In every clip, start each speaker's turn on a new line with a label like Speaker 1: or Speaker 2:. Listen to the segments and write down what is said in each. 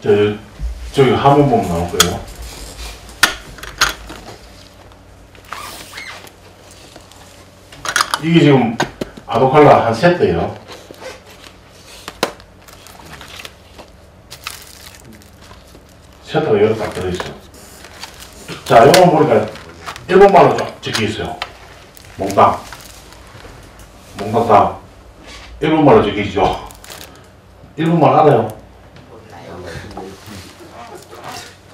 Speaker 1: 저, 저기 화면 보면 나올 거예요. 이게 지금 아보칼라 한 세트예요. 세트가 여러 딱 들어있어요. 자, 요거 보니까 일본말로 좀 적혀 있어요. 몽땅. 몽땅 다 일본말로 적혀 있죠. 일본말 알아요?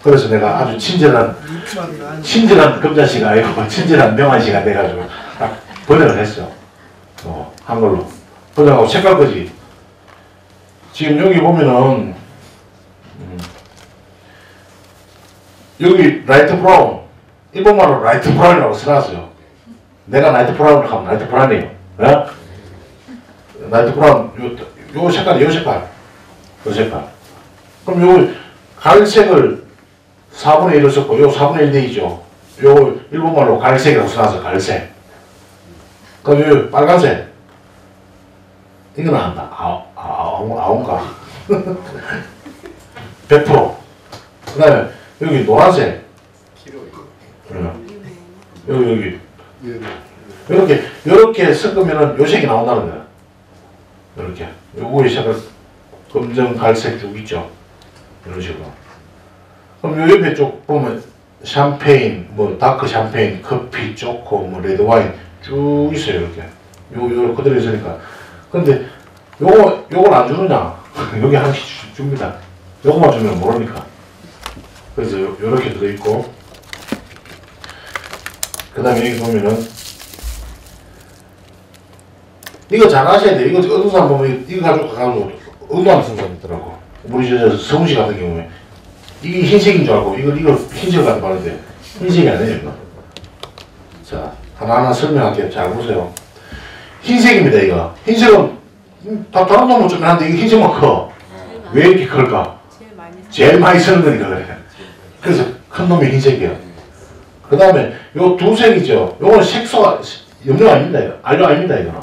Speaker 1: 그래서 내가 아주 친절한 친절한 금자씨가 아니고 친절한 명한씨가 돼가지고 딱 번역을 했어. 어, 한글로. 번역하고 색깔까지. 지금 여기 보면은 음, 여기 라이트 브라운 일본말로 라이트 브라운이라고 써놨어요. 내가 라이트 브라운을 하면 라이트 브라운이에요. 예? 라이트 브라운 요, 요 색깔 요 색깔 요 색깔. 그럼 요 갈색을 4분의 1을 썼고 요 4분의 1 되죠. 요 일본말로 갈색이라고 써놨어 갈색. 그럼 요 빨간색 이건 안다. 아홉 아홉 아홉가 100%. 그 다음에 여기 노란색. 응. 여기 여기 이렇게 이렇게 섞으면은 요 색이 나온다는 거야. 이렇게 요거의 색을 검정 갈색 쭉 있죠. 이런 식으로. 그럼 요 옆에 쪽 보면 샴페인, 뭐 다크 샴페인, 커피, 초코, 뭐 레드 와인 쭉 있어요 이렇게. 요, 요 그대로 있으니까. 근데 요거 요걸 안 주느냐? 여기 하나씩 주- 줍니다. 요거만 주면 모르니까. 그래서 요, 요렇게 들어 있고. 그다음에 여기 보면은 이거 잘 아셔야 돼. 이거 어떤 사람 보면 이거 가지고 가지고 의도안 쓴 사람 있더라고. 우리 저 성우 씨 같은 경우에 이게 흰색인 줄 알고 이걸 이걸 흰색 같은 말인데 흰색이 아니에요 이거. 자 하나하나 설명할게요. 잘 보세요. 흰색입니다 이거. 흰색은 음, 다 다른 놈은 좀 한데 이게 흰색만 커. 왜 이렇게 클까?
Speaker 2: 제일 많이 사-
Speaker 1: 제일 많이 쓰는 거니까 그래. 그래서 큰 놈이 흰색이야. 그 다음에 요 두 색이죠. 요거는 색소가 염료 아닙니다. 이거. 알료 아닙니다. 이거는.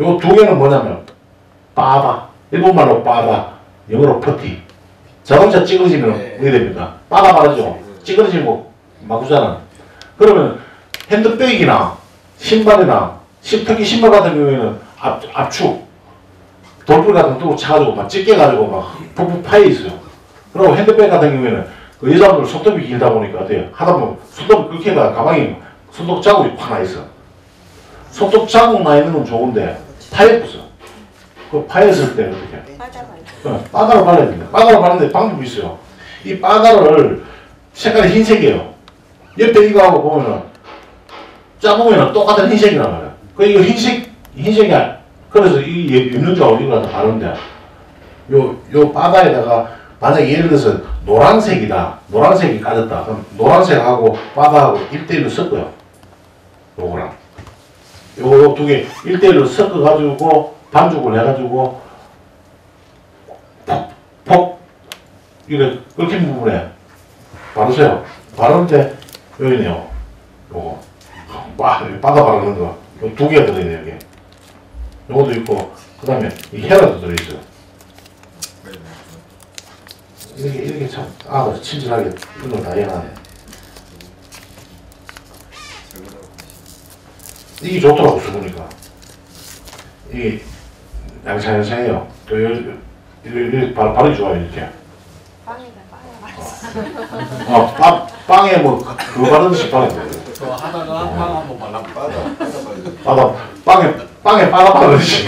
Speaker 1: 요 두 개는 뭐냐면 빠바. 일본말로 빠바. 영어로 퍼티. 자동차 찌그러지면 어떻게 됩니까? 빠가 바르죠. 찌그러지고 마구잖아. 그러면 핸드백이나 신발이나 신- 특히 신발 같은 경우에는 압, 압축 돌불 같은 거 차가지고 막 찢겨가지고 막 푹푹 파여 있어요. 그리고 핸드백 같은 경우에는 그 여자분들 손톱이 길다 보니까 어때요? 하다 보면 손톱 그렇게 가 가방에 손톱 자국이 확 나 있어. 손톱 자국 나 있는 건 좋은데 파였어. 그 파였을 때 어떻게? 어, 빠가로 발라야 됩니다. 빠가로 바르는데 방법이 있어요. 이 빠가를 색깔이 흰색이에요. 옆에 이거하고 보면은 짜보면은 똑같은 흰색이 나와요. 그 이거 흰색 흰색이 아- 그래서 이 염료주하고 이거 다 다른데 요 요 바다에다가 만약 예를 들어서 노란색이다 노란색이 까졌다 그럼 노란색하고 바다하고 1대1로 섞어요. 요거랑 요거 두 개 1대1로 섞어 가지고 반죽을 해 가지고 폭 이래 끓긴 부분에 바르세요. 바르는데 여기네요. 요거 와 바다 바르는 거. 요두 개가 들어있네 여기. 요것도 있고 그 다음에 이 헤라도 들어있어요. 이렇게 이렇게 참 아가 친절하게 이런 걸다 해놔네. 이게 좋더라고 쓰보니까. 이게 양상양상해요. 또 요, 요, 이렇게 바- 발이 좋아요 이렇게. 어, 빵, 빵에 뭐 그거 바르듯이 바르는
Speaker 3: 저 하다가 빵 한번 발라 빠다 빠다
Speaker 1: 빵에 빵에 빠가 바르듯이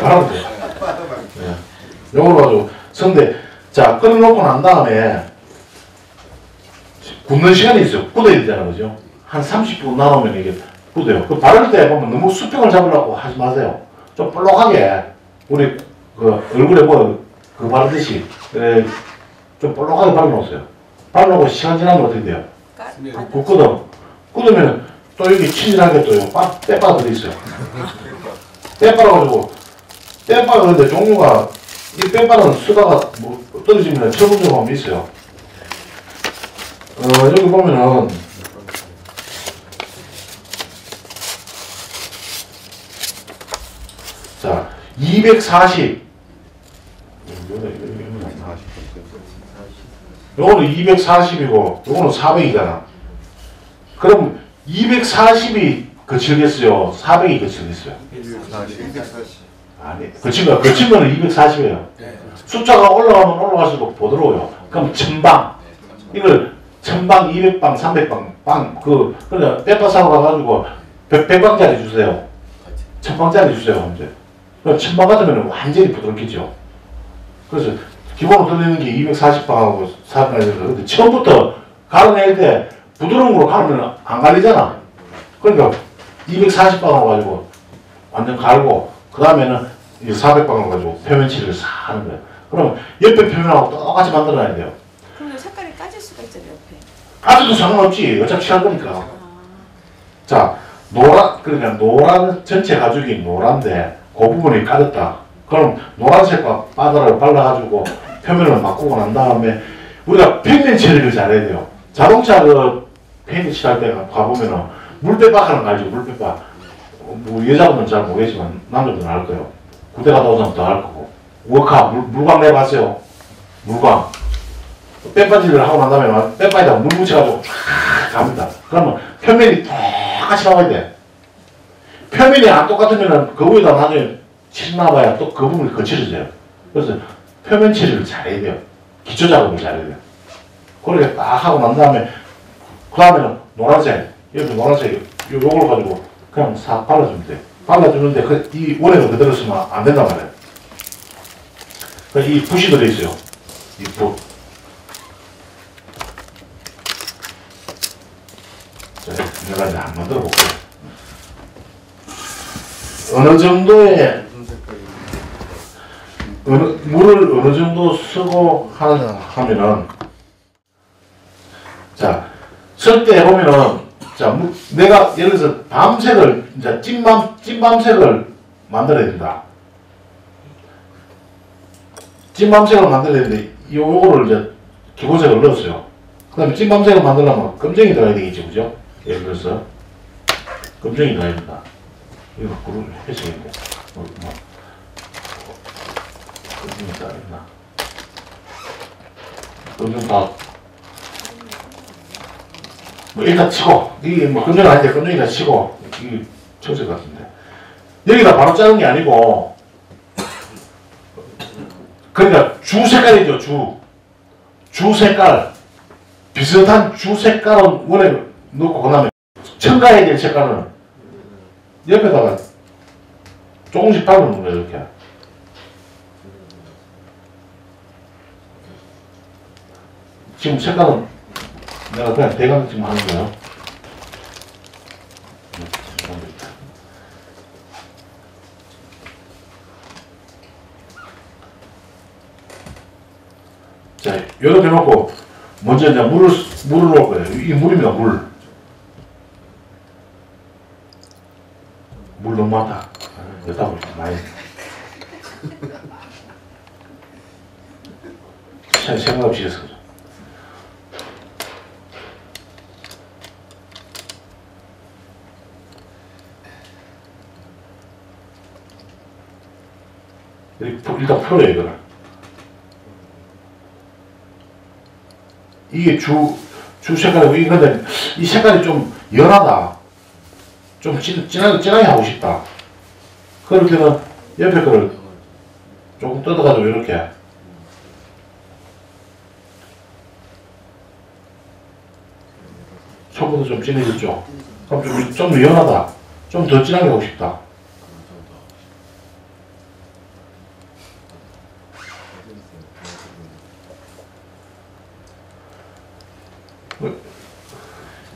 Speaker 1: 바르면 돼.
Speaker 3: 빠다
Speaker 1: 예. 요걸로 가지고 근데 자 끓여놓고 난 다음에 굽는 시간이 있어요. 굳어야 되잖아, 그죠? 한 30분 남으면 이게 굳어요. 그 바를 때 보면 너무 수평을 잡으려고 하지 마세요. 좀 볼록하게 우리 그 얼굴에 뭐그 바르듯이 그래 좀 볼록하게 발라놓으세요. 발라놓고 시간 지나면 어떻게 돼요?
Speaker 2: 빠져.
Speaker 1: 굳거든. 굳으면 또 여기 친절하게 또요 빠 빼빠가 들어있어요. 빼빠라 가지고 빼빠가 그런데 종류가 이 빼빠는 쓰다가 뭐 떨어지면 철분점 하면 있어요. 어 여기 보면은 자 240. 요거는 240이고 요거는 400이잖아. 그럼 240이 거칠겠어요? 400이 거칠겠어요?
Speaker 3: 240.
Speaker 1: 아니, 거친 거, 거친 거는 240이에요. 숫자가 올라가면 올라갈수록 부드러워요. 그럼 천방. 이걸 천방, 200방, 300방, 빵, 그, 그러니까 빼빠 사고 가가지고 100, 100방짜리 주세요. 천방짜리 주세요, 이제. 그럼 천방 같으면 완전히 부드럽겠죠. 그래서 기본으로 들리는 게 240방하고 400방이거든. 근데 처음부터 갈아낼 때 부드러운 걸로 갈으면 안 갈리잖아. 그러니까 240방으로 가지고 완전 갈고, 그 다음에는 이 400방으로 가지고 표면 칠을 싹 하는 거예요. 그럼 옆에 표면하고 똑같이 만들어놔야 돼요.
Speaker 2: 그러면 색깔이 까질 수가 있잖아요 옆에.
Speaker 1: 아직도 상관없지. 어차피 칠할 거니까.
Speaker 2: 아,
Speaker 1: 자, 노란, 그러니까 노란, 전체 가죽이 노란데, 그 부분이 까졌다. 그럼 노란색과 바다를 발라가지고 표면을 바꾸고 난 다음에 우리가 평면 처리를 잘해야 돼요. 자동차 그 페인트 칠할 때 가보면은 물빼박 하는 거 알죠? 물빼박. 어, 뭐 여자분은 잘 모르겠지만 남자분은 알 거예요. 군대 갔다 온 사람 더알 거고. 워카, 물, 물광 내봤어요. 물광. 빼빠지를 하고 난 다음에 빼빠에다 물 묻혀가지고 쫙 갑니다. 그러면 표면이 똑같이 나와야 돼. 표면이 안 똑같으면은 그 위에다 나중에 칠 나봐야 또 그 부분이 거칠어져요. 그래서 표면 처리를 잘해야 돼요. 기초 작업을 잘해야 돼요. 그렇게 딱 하고 난 다음에 그 다음에는 노란색, 여기 노란색 요, 요걸 가지고 그냥 싹 발라주면 돼. 발라주는데 그, 이 원액을 그대로 쓰면 안 된단 말이에요. 그이 붓이 들어있어요. 이 붓. 자, 내가 이제 한 만들어 볼게요. 어느 정도의
Speaker 3: 색깔이?
Speaker 1: 어느, 물을 어느 정도 쓰고 하는, 하면은, 자, 쓸때 보면은, 자, 무- 내가 예를 들어서 밤색을, 이제 찐밤, 찐밤색을 만들어야 된다. 찐밤색을 만들어야 되는데, 요, 요거를 이제 기본색을 넣었어요. 그 다음에 찐밤색을 만들려면 검정이 들어야 되겠죠, 그죠? 예를 들어서, 검정이 들어야 된다. 이거 구를 해줘야겠네. 뭐, 뭐. 다 있나? 검증 다. 뭐 일단 치고 이게 뭐 검증 아닌데 검증이다 치고 이게 처제 같은데 여기다 바로 자른 게 아니고 그러니까 주 색깔이죠 주. 주 색깔 비슷한 주 색깔은 원에 넣고 그 다음에 첨가해야 될 색깔은 옆에다가 조금씩 바르는 거예요 이렇게. 지금 색깔은 내가 그냥 대강 지금 하는 거예요. 자, 이렇게 놓고 먼저 이제 물을 물을 넣을 거예요. 이 물입니다, 물. 여기다. 물 많이. 생- 생각 없이 해서. 일단 풀어요 이거를. 이게 주, 주 색깔이고 이건데 이 색깔이 좀 연하다 좀 진, 진하게, 진하게 하고 싶다. 그럴 때는 옆에 거를 조금 뜯어가지고 이렇게. 초보도 좀 진해졌죠? 그럼 좀, 좀 연하다. 좀 더 진하게 하고 싶다.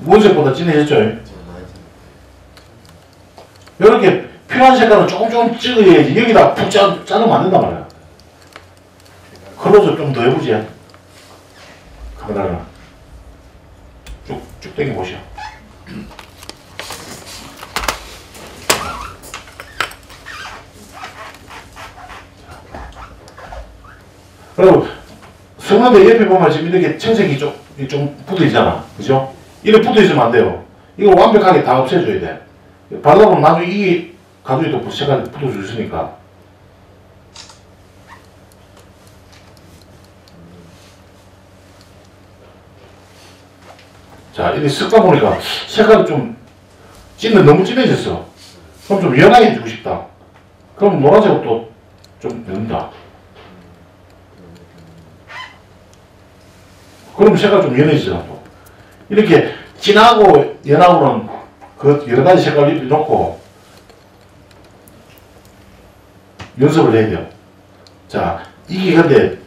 Speaker 1: 무색보다 진해졌죠 이렇게 필요한 색깔은 조금 조금 찍어야지 여기다 푹 짜, 자르면 안 된단 말이야 클로즈 좀더 해보지 카메라를 쭉쭉 당겨보시오 그리고 성남대 옆에 보면 지금 이렇게 청색이 좀, 좀 붙어 있잖아. 그죠? 이렇게 붙어 있으면 안 돼요. 이거 완벽하게 다 없애줘야 돼. 바르다 보면 나중에 이가 감리도 부채가 붙어주시니까 자, 이렇게 섞어 보니까 색깔 좀 찐은 너무 진해졌어. 그럼 좀 연하게 주고 싶다. 그럼 노란색으로 좀 넣는다. 그럼 색깔 좀 연해지잖아. 또. 이렇게 진하고 연하고는 그 여러 가지 색깔을 입혀놓고 연습을 해야 돼요. 자, 이게 근데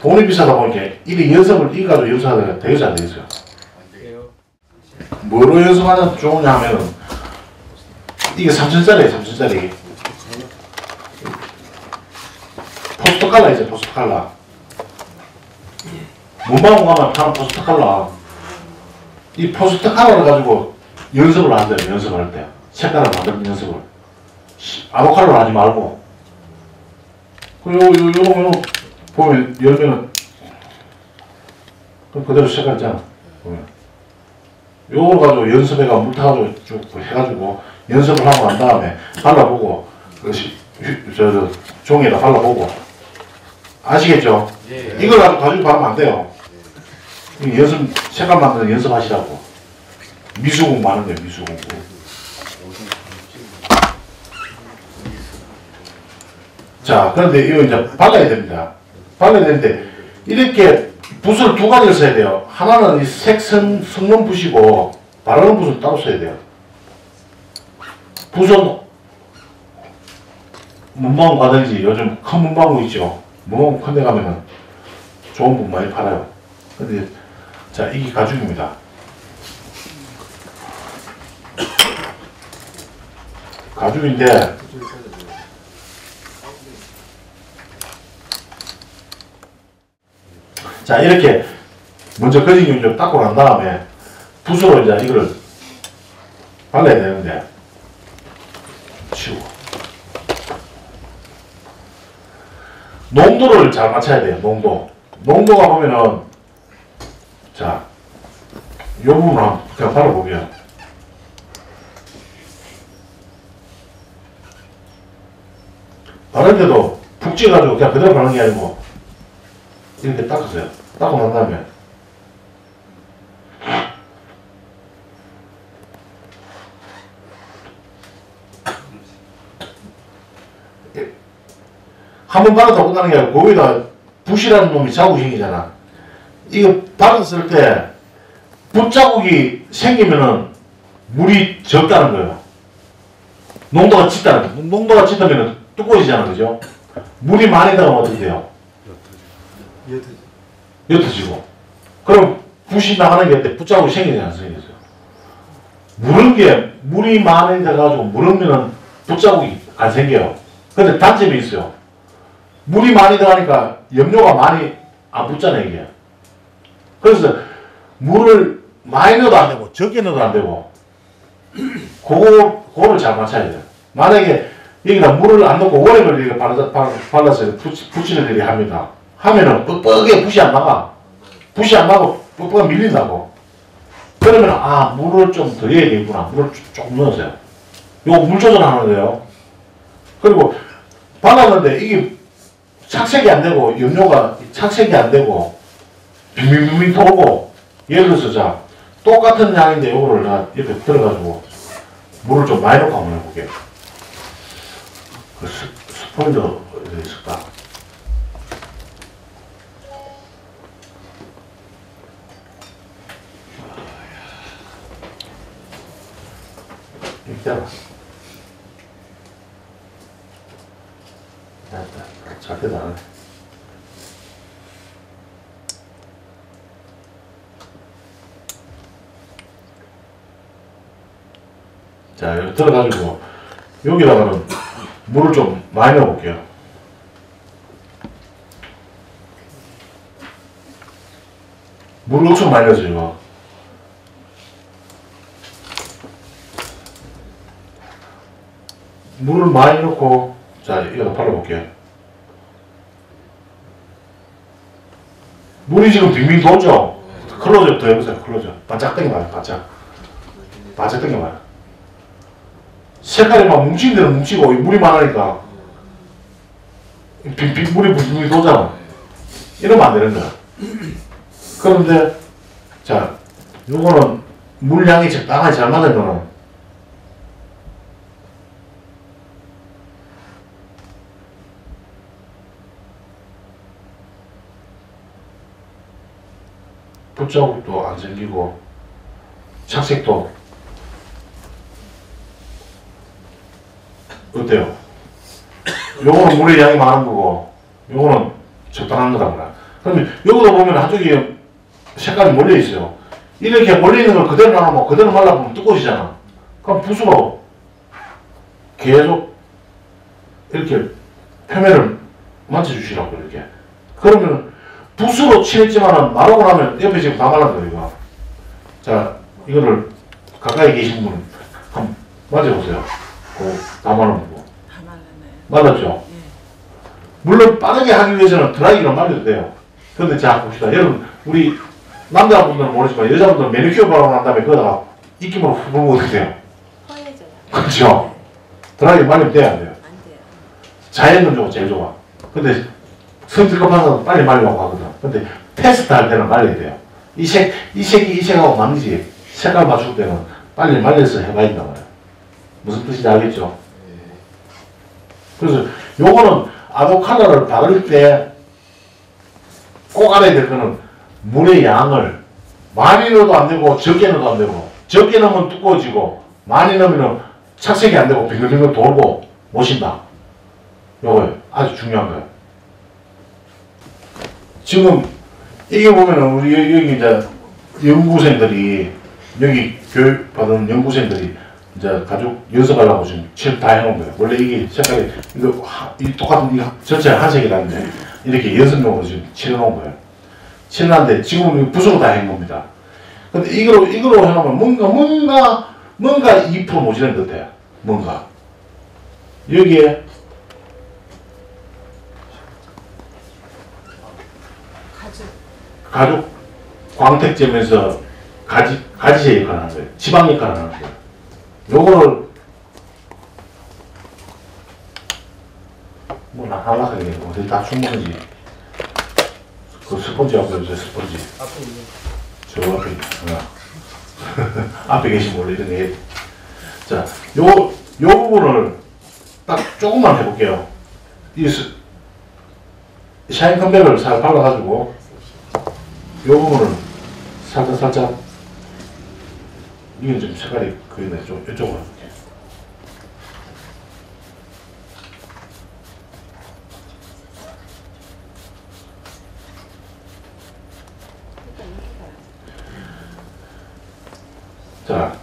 Speaker 1: 돈이 비싸다 보니까 이게 연습을 이거 가지고 연습하다가 되게 잘 되겠어요. 뭐로 연습하면 좋으냐 하면은 이게 3천짜리예요 3천짜리. 포스터 칼라 있어요 포스터 칼라. 문방구 가면 파는 포스터 칼라. 이 포스터 칼라를 가지고 연습을 한대요 연습할 때. 색깔을 만드는 연습을. 시- 아보칼로를 하지 말고 그리고 요, 요, 요, 요, 보면 열면은 그대로 색깔 있잖아 보면 요걸 가지고 연습해가 물 타가지고 쭉 해가지고 연습을 하고 난 다음에 발라보고 그것이 휴- 저, 저 종이에다 발라보고 아시겠죠? 이걸 가지고 가지고 바르면 안 돼요. 이 연습 색깔 만드는 연습하시라고 미수 공부하는 거예요 미수 공부. 자 그런데 이거 이제 발라야 됩니다. 발라야 되는데 이렇게 붓을 두 가지를 써야 돼요. 하나는 이 색성 성분 붓이고 바르는 붓은 따로 써야 돼요. 붓은 문방구 가든지 요즘 큰 문방구 있죠. 문방구 큰 데 가면은 좋은 붓 많이 팔아요. 근데 자 이게 가죽입니다. 가죽인데 자 이렇게 먼저 거진경 좀 닦고 난 다음에 붓으로 이제 이거를 발라야 되는데 치우고. 농도를 잘 맞춰야 돼요 농도. 농도가 보면은 자 요 부분 한번 그냥 때도 푹 찌가지고 그냥 그대로 바르는 게 아니고 이렇게 닦으세요. 닦고 난 다음에 한번 바르다 끝나는 게 아니고 거기다 붓이라는 놈이 자국이 생기잖아. 이거 바르었을 때 붓자국이 생기면은 물이 적다는 거예요. 농도가 짙다는. 농도가 짙으면 두꺼워지잖아, 그죠? 물이 많이 들어가면 어떻게 돼요? 옅어지고 그럼 붓이 나가는 게 어때? 붓자국이 생기지 않습니까? 무른 게 물이 많이 들어가지고 무르면은 붓자국이 안 생겨요. 근데 단점이 있어요. 물이 많이 들어가니까 염료가 많이 안 붙잖아요 이게. 그래서 물을 많이 넣어도 안 되고 적게 넣어도 안 되고 그거 그거를 잘 맞춰야 돼요. 만약에 여기다 물을 안 넣고 오래걸 이렇게 발라서 붙이- 붙이는 일이 합니다. 하면은 뻑뻑하게 붓이 안 나가. 붓이 안 나고 뻑뻑하게 밀린다고. 그러면 아 물을 좀더 넣어야 되겠구나. 물을 조- 조금 넣으세요. 요거 물 조절하는 거예요. 그리고 발랐는데 이게 착색이 안 되고 염료가 착색이 안 되고 빙빙빙빙 돌고 예를 들어서 자 똑같은 양인데 요거를 나 옆에 들어가지고 물을 좀 많이 넣고 한번 해볼게요. 그 스, 스포일러 어디 있을까? 해. 자, 여기 들어가지고 여기다가는 물을 좀 많이 넣어볼게요. 물을 엄청 많이 넣어서 이거. 물을 많이 넣고 자 이거 발라볼게요. 물이 지금 빙빙 돌죠? 클로즈업 더 해보세요. 클로즈업. 반짝 당겨봐요. 반짝. 반짝 당겨봐요. 색깔이 막 뭉치는 데는 뭉치고 이 물이 많으니까 빙빙 물이 빙빙 돌잖아. 이러면 안 되는 거야. 그런데 자 요거는 물량이 적당하게 잘 맞는 거는 붙자국도 안 생기고 착색도 어때요? 요거는 물의 양이 많은 거고 요거는 적당한 거다 보라 그러면 여기도 보면 한쪽이 색깔이 몰려 있어요. 이렇게 몰려 있는 걸 그대로 놔놓으면 그대로 말라보면 두꺼워지잖아. 그럼 붓으로 계속 이렇게 표면을 만져주시라고 이렇게. 그러면 붓으로 칠했지만은 마르고 나면 옆에 지금 다 말랐어요 이거 자 이거를 가까이 계신 분 한번 만져보세요 그다 말른
Speaker 2: 거다 말랐네.
Speaker 1: 말랐죠? 물론 빠르게 하기 위해서는 드라이기로 말려도 돼요 근데 자 봅시다 여러분 우리 남자분들은 모르지만 여자분들은 매니큐어 바르고 난 다음에 거기다가 입김으로 돼요?
Speaker 2: 허해져요.
Speaker 1: 그렇죠? 드라이기 말리면 돼야 안 돼요
Speaker 2: 안 돼요.
Speaker 1: 자연은 제일 좋아. 근데 성질 사람 빨리 말려고 하거든. 근데 테스트 할 때는 말려야 돼요. 이 색, 이 색이 이 색하고 맞는지 색깔 맞출 때는 빨리 말려서 해봐야 된단 말이야. 무슨 뜻인지 알겠죠? 그래서 요거는 아보카도를 바를 때꼭 알아야 될 거는 물의 양을 많이 넣어도 안 되고 적게 넣어도 안 되고 적게 넣으면 두꺼워지고 많이 넣으면 착색이 안 되고 빙글빙글 돌고 못신다. 요거요. 아주 중요한 거예요. 지금 이게 보면은 우리 여기, 이제 연구생들이 여기 교육 받은 연구생들이 이제 가죽 연습하려고 지금 칠 다 해놓은 거예요. 원래 이게 색깔이 이거 하- 이 똑같은 이 전체 한색이라는데 이렇게 연습용으로 지금 칠해놓은 거예요. 칠해놨는데 지금 붓으로 다한 겁니다. 근데 이거로 이거로 해놓으면 뭔가 뭔가 뭔가 2% 모자란 듯해요. 뭔가 여기에
Speaker 2: 가죽.
Speaker 1: 가죽 광택점에서 가지 역할을 하는 거예요. 지방 역할을 하는 거예요. 요거를 뭐나 하락하게 어디 다 숨는지 그 스펀지 앞에 있어요 스펀지 저 앞에 하나 앞에 계신 원래 이런 게 자, 요, 요 부분을 딱 조금만 해볼게요. 이 스, 샤인 컴백을 살 발라가지고 요 부분을 살짝 살짝 이게 좀 색깔이 그네 좀 이쪽으로. 자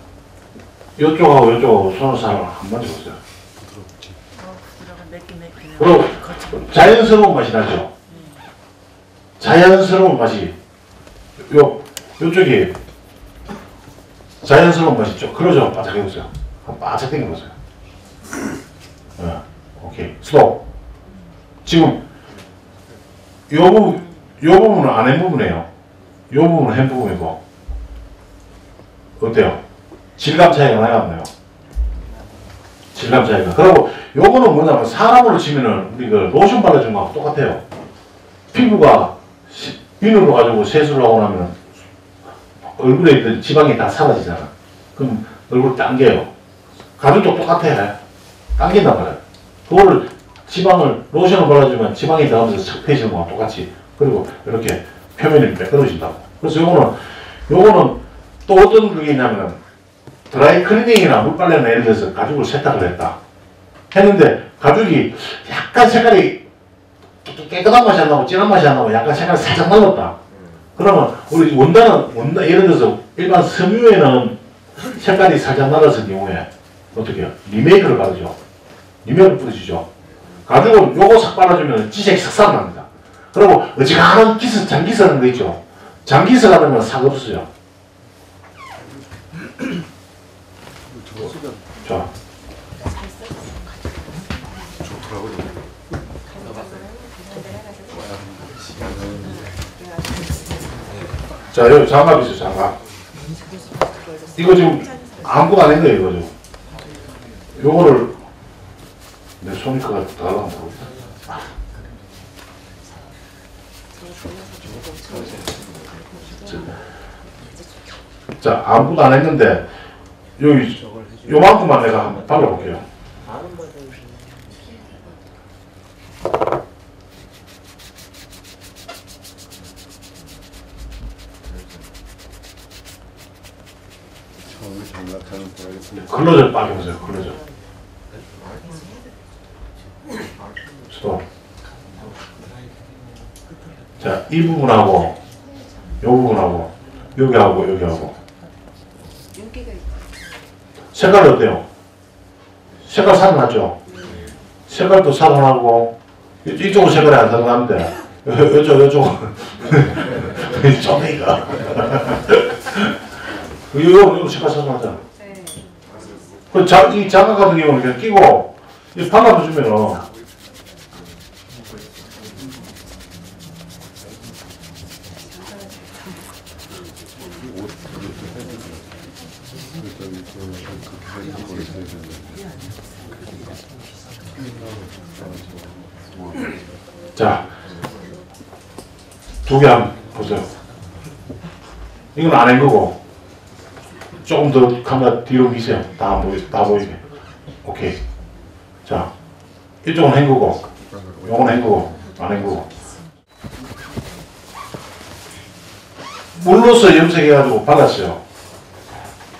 Speaker 1: 이쪽하고 이쪽하고 손을 살한 만져보세요.
Speaker 2: 어, 부드러워. 매끈매끈해.
Speaker 1: 그리고. 자연스러운 맛이 나죠. 자연스러운 맛이 요 요쪽이 자연스러운 맛이 죠 그러죠. 바짝 해보세요. 바짝 당겨보세요. 네. 오케이 스톱. 지금 요 부분 요 부분은 안한 부분이에요. 요 부분은 한 부분이고 어때요? 질감 차이가 나요 안 나요? 질감 차이가. 그리고 요거는 뭐냐면 사람으로 치면은 우리 그 로션 발라준 거하고 똑같아요. 피부가 시- 비누로 가지고 세수를 하고 나면 얼굴에 있던 지방이 다 사라지잖아. 그럼 얼굴 당겨요. 가죽도 똑같아. 당긴단 말이야. 그거를 지방을 로션을 발라주면 지방이 척 펴지는 거랑 똑같이. 그리고 이렇게 표면이 매끄러진다고. 그래서 요거는 요거는 또 어떤 그게 있냐면은 드라이 클리닝이나 물빨래나 예를 들어서 가죽을 세탁을 했다. 했는데 가죽이 약간 색깔이 깨- 깨끗한 맛이 안 나고 진한 맛이 안 나고 약간 색깔이 살짝 날렸다. 그러면 우리 원단은 원단 예를 들어서 일반 섬유에는 색깔이 살짝 날았을 경우에 어떻게 해요? 리메이크를 받으죠. 리메이크를 뿌려주죠. 가죽은 요거 싹 빨아주면 지색이 싹 납니다. 그리고 어지간한 기스, 장기스 하는 거 있죠. 장기스 같은 건싹 없어요. 자,
Speaker 2: 잘 써서
Speaker 3: 좋더라고요.
Speaker 1: 자, 여기 장갑 있어요, 장갑. 이거 지금 아무것도 안 했네요, 이거 지금. 요거를 내 손이 커가 들어가면 모르겠다. 자 아무것도 안 했는데 여기 요만큼만 내가 한번 발라볼게요.
Speaker 3: 처음에 거라고
Speaker 1: 클로저 빠져보세요. 클로저. 스톱. 자, 이 부분하고 이 부분하고 여기하고 여기하고 색깔이 어때요? 색깔 살아났죠? 색깔도 살아나고 이- 이쪽은 색깔이 안 살아나는데 이쪽 이쪽은 쪼매기가 이거 이거 색깔 살아나잖아.
Speaker 2: 네.
Speaker 1: 그 자, 이 장갑 같은 경우는 그냥 끼고 이 발라주면은 자, 두 개 한번 보세요. 이건 안 한 거고 조금 더 카메라 뒤로 미세요. 다안 보이, 다 보이게. 오케이. 자, 이쪽은 한 거고, 요건 한 거고, 안한 거고. 물로서 염색해가지고 발랐어요.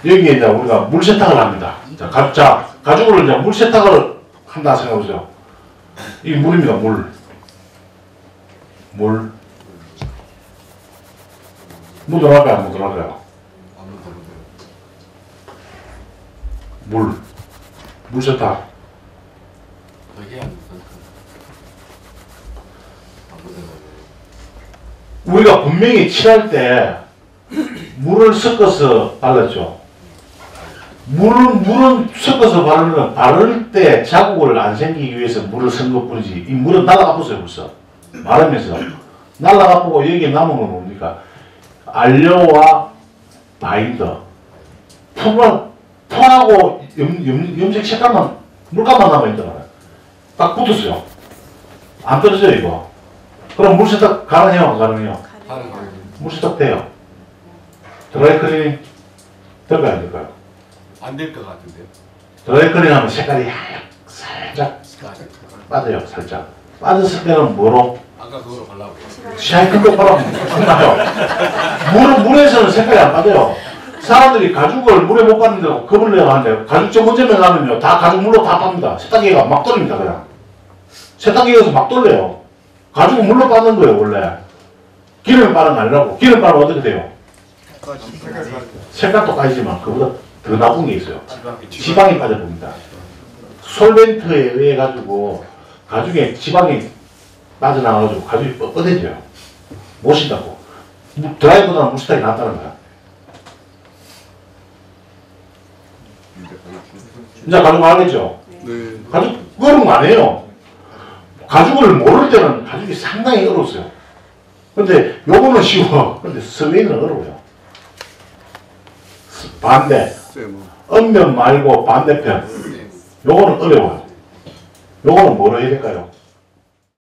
Speaker 1: 여기에 이제 우리가 물 세탁을 합니다. 자, 가, 자 가죽을 이제 물 세탁을 한다 생각해보세요. 이 물입니다, 물. 물. 묻어나가요, 안 묻어나가요? 물. 물 세탁. 우리가 분명히 칠할 때 물을 섞어서 발랐죠. 물은, 물은 섞어서 바르는 건 바를 때 자국을 안 생기기 위해서 물을 쓴 것 뿐이지. 이 물은 날아가 보세요, 벌써. 마르면서. 날아가 보고 여기에 남은 건 뭡니까? 알료와 바인더. 푸만, 푸하고 염, 염, 염색 색깔만, 물감만 남아있잖아요. 딱 붙었어요. 안 떨어져요, 이거. 그럼 물 세탁 가능해요, 안 가능해요? 물 세탁 돼요. 드라이 클리닝 될까요, 안 될까요?
Speaker 4: 안 될 것 같은데요.
Speaker 1: 드라이 클리닝 하면 색깔이 살짝 빠져요, 살짝. 빠졌을 때는 뭐로?
Speaker 4: 아까 그거로.
Speaker 1: 샤이큰 거 바로 끝나요. 물은, 물에서는 색깔이 안 빠져요. 사람들이 가죽을 물에 못 빠는다고 겁을 내고 하는데 가죽 전문점에 가면요 다 가죽 물로 다 빱니다. 세탁기가 막 돌립니다 그냥. 세탁기에서 막 돌려요. 가죽은 물로 빠는 거예요 원래. 기름에 빠는 거 아니라고. 기름 빠면 어떻게 돼요? 색깔도 까지지만 그보다 더 나쁜 게 있어요. 지방이 빠져봅니다. 솔벤트에 의해 가지고 가죽에 지방이 빠져나가지고 가죽이 뻣뻣해져요. 못 신다고. 무- 드라이보다는 무스탁이 낫다는 거야. 이제 가죽 알겠죠?
Speaker 3: 네.
Speaker 1: 가죽 어려운 거 아니에요. 가죽을 모를 때는 가죽이 상당히 어려웠어요. 근데 요거는 쉬워. 근데 스웨이는 어려워요. 반대.
Speaker 3: 쌤.
Speaker 1: 앞면 말고 반대편. 요거는 어려워요. 요거는 뭐로 해야 될까요?